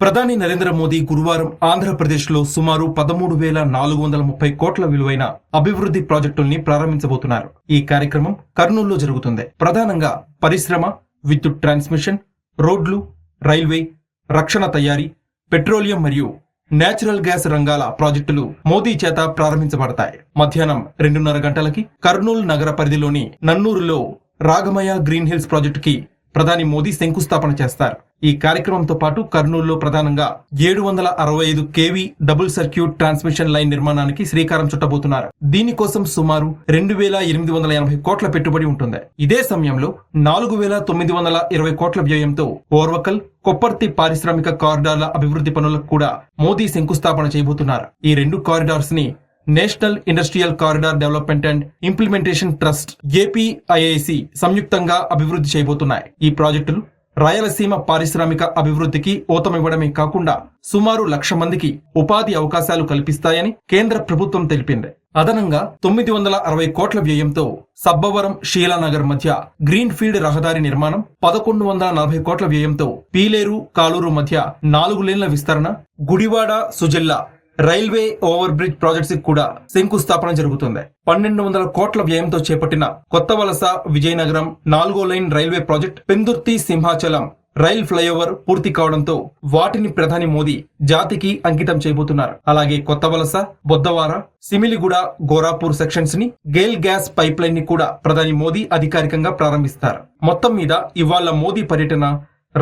ప్రధాని నరేంద్ర మోదీ గురువారం ఆంధ్రప్రదేశ్లో సుమారు పదమూడు వేల నాలుగు వందల ముప్పై కోట్ల విలువైన అభివృద్ధి ప్రాజెక్టుల్ని ప్రారంభించబోతున్నారు. ఈ కార్యక్రమం కర్నూలులో జరుగుతుంది. ప్రధానంగా పరిశ్రమ విద్యుత్ ట్రాన్స్మిషన్ రోడ్లు రైల్వే రక్షణ తయారీ పెట్రోలియం మరియు నేచురల్ గ్యాస్ రంగాల ప్రాజెక్టులు మోదీ చేత ప్రారంభించబడతాయి. మధ్యాహ్నం రెండున్నర గంటలకి కర్నూలు నగర పరిధిలోని నన్నూరులో రాగమయ గ్రీన్ హిల్స్ ప్రాజెక్టుకి ప్రధాని మోదీ శంకుస్థాపన చేస్తారు. ఈ కార్యక్రమంతో పాటు కర్నూలులో ప్రధానంగా ఏడు వందల అరవై ఐదు KV double circuit transmission line నిర్మాణానికి శ్రీకారం చుట్టబోతున్నారు. దీనికోసం సుమారు రెండు వేల ఎనిమిది వందల ఎనభై కోట్ల పెట్టుబడి ఉంటుంది. ఇదే సమయంలో నాలుగు వేల తొమ్మిది వందల ఇరవై కోట్ల వ్యయంతో ఓర్వకల్ కొప్పర్తి పారిశ్రామిక కారిడార్ల అభివృద్ధి పనులకు కూడా మోదీ శంకుస్థాపన చేయబోతున్నారు. ఈ రెండు కారిడార్స్ని national industrial corridor development and implementation trust APIIC సంయుక్తంగా అభివృద్ధి చేయబోతున్నాయి. ఈ ప్రాజెక్టులు రాయలసీమ పారిశ్రామిక అభివృద్ధికి ఊతమివ్వడమే కాకుండా సుమారు లక్ష మందికి ఉపాధి అవకాశాలు కల్పిస్తాయని కేంద్ర ప్రభుత్వం తెలిపింది. అదనంగా తొమ్మిది వందల అరవై కోట్ల వ్యయంతో సబ్బవరం షీలానగర్ మధ్య గ్రీన్ ఫీల్డ్ రహదారి నిర్మాణం పదకొండు వందల నలభై కోట్ల వ్యయంతో పీలేరు కాలూరు మధ్య నాలుగు లేన్ల విస్తరణ గుడివాడ సుజిల్లా రైల్వే ఓవర్ బ్రిడ్జ్ ప్రాజెక్ట్స్ కూడా శంకుస్థాపన జరుగుతుంది. పన్నెండు వందల కోట్ల వ్యయంతో చేపట్టిన కొత్త వలస విజయనగరం నాలుగో line railway project Pendurthi Simhachalam rail flyover పూర్తి కావడంతో వాటిని ప్రధాని మోదీ జాతికి అంకితం చేయబోతున్నారు. అలాగే కొత్త వలస బొద్దవార సిమిలిగూడ గోరాపూర్ సెక్షన్స్ని గేల్ గ్యాస్ పైప్ లైన్ని కూడా ప్రధాని మోదీ అధికారికంగా ప్రారంభిస్తారు. మొత్తం మీద ఇవాళ మోదీ పర్యటన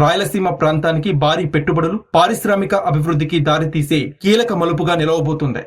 రాయలసీమ ప్రాంతానికి భారీ పెట్టుబడులు పారిశ్రామిక అభివృద్ధికి దారితీసే కీలక మలుపుగా నిలవబోతుంది.